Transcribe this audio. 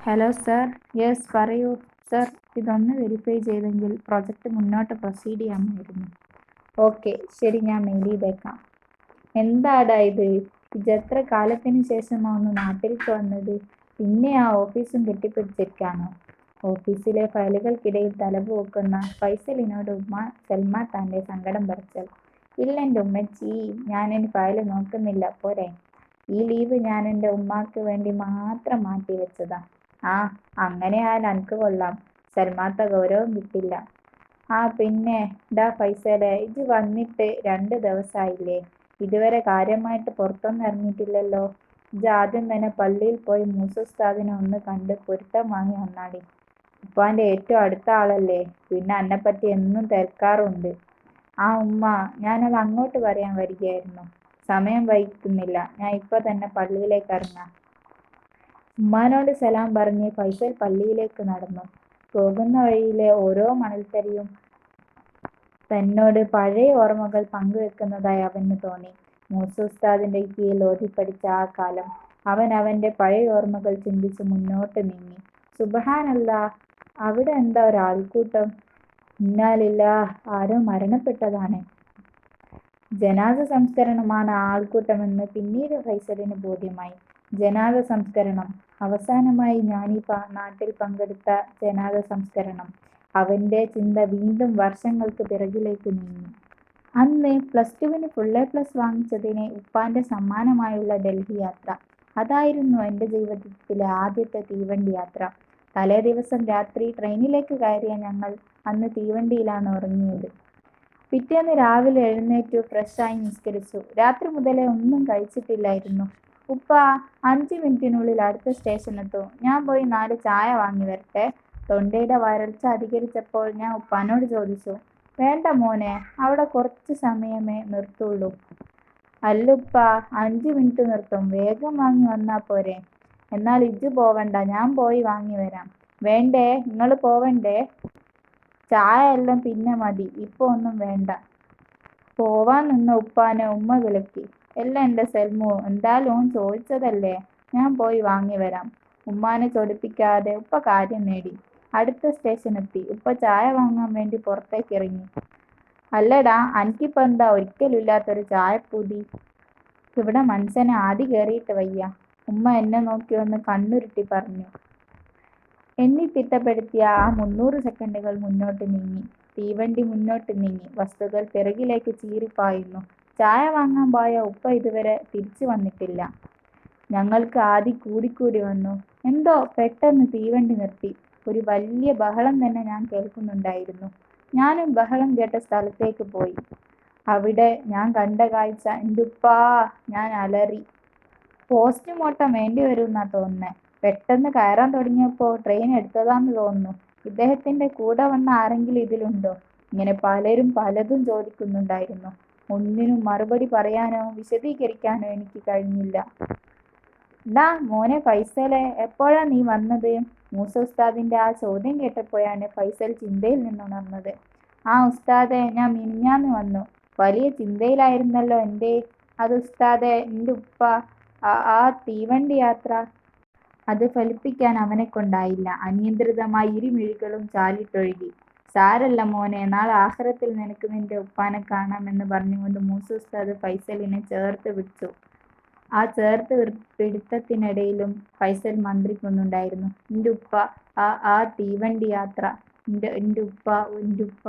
Hello sir yes പറയൂ. Sir ഇതൊന്ന് verify ചെയ്തെങ്കിൽ പ്രൊജക്റ്റ് മുന്നോട്ട് പ്രൊസീഡ് ചെയ്യാമായിരുന്നു. ഓക്കെ ശരി ഞാൻ മെയിൽ ചെയ്തേക്കാം. എന്താടാ ഇത്? ഇതെത്ര കാലത്തിന് ശേഷമാണ് നാട്ടിലേക്ക് വന്നത്? പിന്നെ ആ ഓഫീസും കെട്ടിപ്പിടിച്ചിരിക്കാണോ? ഓഫീസിലെ ഫയലുകൾക്കിടയിൽ തലപോക്കുന്ന ഫൈസലിനോട് ഉമ്മ സൽമ തന്റെ സങ്കടം പറിച്ചാൽ ഇല്ല എന്റെ ഉമ്മച്ചി എന്റെ ഫയൽ നോക്കുന്നില്ല പോരെ. ഈ ലീവ് ഞാൻ എന്റെ ഉമ്മാക്ക് വേണ്ടി മാത്രം മാറ്റി വെച്ചതാ. ആ അങ്ങനെയാ നനക്ക് കൊള്ളാം. സൽമാത്ത ഗൗരവം കിട്ടില്ല. ആ പിന്നെ ഡാ ഫൈസലെ ഇത് വന്നിട്ട് രണ്ട് ദിവസമായില്ലേ ഇതുവരെ കാര്യമായിട്ട് പുറത്തൊന്നും ഇറങ്ങിയിട്ടില്ലല്ലോ. ഇത് ആദ്യം തന്നെ പള്ളിയിൽ പോയി മൂസുസ്താദിനെ ഒന്ന് കണ്ട് പൊരുത്തം വാങ്ങി വന്നാടി. ഉപ്പാന്റെ ഏറ്റവും അടുത്ത ആളല്ലേ? പിന്നെ എന്നെപ്പറ്റി എന്നും തിരക്കാറുണ്ട്. ആ ഉമ്മ ഞാനത് അങ്ങോട്ട് പറയാൻ വരികയായിരുന്നു. സമയം വൈകുന്നില്ല. ഞാൻ ഇപ്പൊ തന്നെ പള്ളിയിലേക്ക് ഇറങ്ങാം. ഉമ്മാനോട് സലാം പറഞ്ഞ് ഫൈസൽ പള്ളിയിലേക്ക് നടന്നു. പോകുന്ന വഴിയിലെ ഓരോ മണൽത്തരിയും തന്നോട് പഴയ ഓർമ്മകൾ പങ്കുവെക്കുന്നതായി അവന് തോന്നി. മൂസുസ്താദിന്റെ കീഴിൽ ഓതിപ്പടിച്ച ആ കാലം അവൻ അവന്റെ പഴയ ഓർമ്മകൾ ചിന്തിച്ച് മുന്നോട്ട് നീങ്ങി. സുബഹാനല്ല അവിടെ എന്താ ഒരാൾക്കൂട്ടം? ഇന്നാലില്ല ആരോ മരണപ്പെട്ടതാണ്. ജനാസ സംസ്കരണമാണ് ആൾക്കൂട്ടമെന്ന് പിന്നീട് ഫൈസലിന് ബോധ്യമായി. ജനാസ സംസ്കരണം അവസാനമായി ഈ നാട്ടിൽ പങ്കെടുത്ത ജനാദ സംസ്കരണം അവന്റെ ചിന്ത വീണ്ടും വർഷങ്ങൾക്ക് പിറകിലേക്ക് നീങ്ങി. അന്ന് പ്ലസ് ടുവിന് ഫുൾ എ പ്ലസ് വാങ്ങിച്ചതിന് ഉപ്പാന്റെ സമ്മാനമായുള്ള ഡൽഹി യാത്ര. അതായിരുന്നു എന്റെ ജീവിതത്തിലെ ആദ്യത്തെ തീവണ്ടി യാത്ര. തലേ ദിവസം രാത്രി ട്രെയിനിലേക്ക് കയറിയ ഞങ്ങൾ അന്ന് തീവണ്ടിയിലാണ് ഉറങ്ങിയത്. പിറ്റേന്ന് രാവിലെ എഴുന്നേറ്റു ഫ്രഷായി നിസ്കരിച്ചു. രാത്രി മുതലേ ഒന്നും കഴിച്ചിട്ടില്ലായിരുന്നു. ഉപ്പ അഞ്ച് മിനിറ്റിനുള്ളിൽ അടുത്ത സ്റ്റേഷനെത്തും ഞാൻ പോയി നാല് ചായ വാങ്ങി വരട്ടെ. തൊണ്ടയുടെ വരൾച്ച അധികരിച്ചപ്പോൾ ഞാൻ ഉപ്പാനോട് ചോദിച്ചു വേണ്ട മോനെ അവിടെ കുറച്ച് സമയമേ നിർത്തുള്ളൂ. അല്ലുപ്പ അഞ്ച് മിനിറ്റ് നിർത്തും. വേഗം വാങ്ങി വന്നാ പോരെ. എന്നാൽ ഇജ്ജ് പോവണ്ട ഞാൻ പോയി വാങ്ങി വരാം. വേണ്ടേ നിങ്ങൾ പോവണ്ടേ? ചായ എല്ലാം പിന്നെ മതി ഇപ്പൊ ഒന്നും വേണ്ട. പോവാൻ നിന്ന ഉപ്പാനെ ഉമ്മ വിളക്കി. എല്ലാം എന്റെ സെൽമു എന്തായാലും ലോൺ ചോദിച്ചതല്ലേ? ഞാൻ പോയി വാങ്ങി വരാം. ഉമ്മാനെ ചൊടിപ്പിക്കാതെ ഉപ്പ കാര്യം നേടി. അടുത്ത സ്റ്റേഷൻ എത്തി ഉപ്പ ചായ വാങ്ങാൻ വേണ്ടി പുറത്തേക്ക് ഇറങ്ങി. അല്ലടാ എനിക്കിപ്പോൾ എന്താ? ഒരിക്കലും ഇല്ലാത്തൊരു ചായപ്പൂതി. ഇവിടെ മനുഷ്യനെ ആദ്യ കയറിയിട്ട് വയ്യ. ഉമ്മ എന്നെ നോക്കി ഒന്ന് കണ്ണുരുട്ടി പറഞ്ഞു. എന്നി തിട്ടപ്പെടുത്തിയ ആ മുന്നൂറ് സെക്കൻഡുകൾ മുന്നോട്ട് നീങ്ങി. തീവണ്ടി മുന്നോട്ട് നീങ്ങി. വസ്തുക്കൾ പിറകിലേക്ക് ചീറിപ്പായുന്നു. ചായ വാങ്ങാൻ പോയ ഉപ്പ ഇതുവരെ തിരിച്ചു വന്നിട്ടില്ല. ഞങ്ങൾക്ക് ആദി കൂടിക്കൂടി വന്നു. എന്തോ പെട്ടെന്ന് തീവണ്ടി നിർത്തി. ഒരു വലിയ ബഹളം തന്നെ ഞാൻ കേൾക്കുന്നുണ്ടായിരുന്നു. ഞാനും ബഹളം കേട്ട സ്ഥലത്തേക്ക് പോയി. അവിടെ ഞാൻ കണ്ട കാഴ്ച എന്തുപ്പാ ഞാൻ അലറി. പോസ്റ്റ്മോർട്ടം വേണ്ടി വരുമെന്നാ തോന്നുന്നേ. പെട്ടെന്ന് കയറാൻ തുടങ്ങിയപ്പോൾ ട്രെയിൻ എടുത്തതാന്ന് തോന്നുന്നു. ഇദ്ദേഹത്തിന്റെ കൂടെ വന്ന ആരെങ്കിലും ഇതിലുണ്ടോ? ഇങ്ങനെ പലരും പലതും ചോദിക്കുന്നുണ്ടായിരുന്നു. ഒന്നിനും മറുപടി പറയാനോ വിശദീകരിക്കാനോ എനിക്ക് കഴിഞ്ഞില്ല. ഡാ മോനെ ഫൈസലെ എപ്പോഴാ നീ വന്നത്? മൂസ ഉസ്താദിന്റെ ആ ചോദ്യം കേട്ടപ്പോഴാണ് ഫൈസൽ ചിന്തയിൽ നിന്നുണർന്നത് ആ ഉസ്താദെ ഞാൻ മിനിഞ്ഞാന്ന് വന്നു. വലിയ ചിന്തയിലായിരുന്നല്ലോ എന്റെ അത് ഉസ്താദെ എന്റെ ഉപ്പ ആ തീവണ്ടി യാത്ര. അത് ഫലിപ്പിക്കാൻ അവനെ കൊണ്ടായില്ല. അനിയന്ത്രിതമായി ഇരുമിഴികളും ചാലിട്ടൊഴുകി. സാരല്ല മോനെ നാളെ ആഹ്റത്തിൽ നിനക്ക് നിന്റെ ഉപ്പാനെ കാണാമെന്ന് പറഞ്ഞുകൊണ്ട് മൂസ ഉസ്താദ് ഫൈസലിനെ ചേർത്ത് പിടിച്ചു. ആ ചേർത്ത് പിടുത്തത്തിനിടയിലും ഫൈസൽ മന്ത്രിക്കുന്നുണ്ടായിരുന്നു. എന്റെ ഉപ്പ ആ ആ തീവണ്ടി യാത്ര എന്റെ എന്റെ ഉപ്പ എന്റെ ഉപ്പ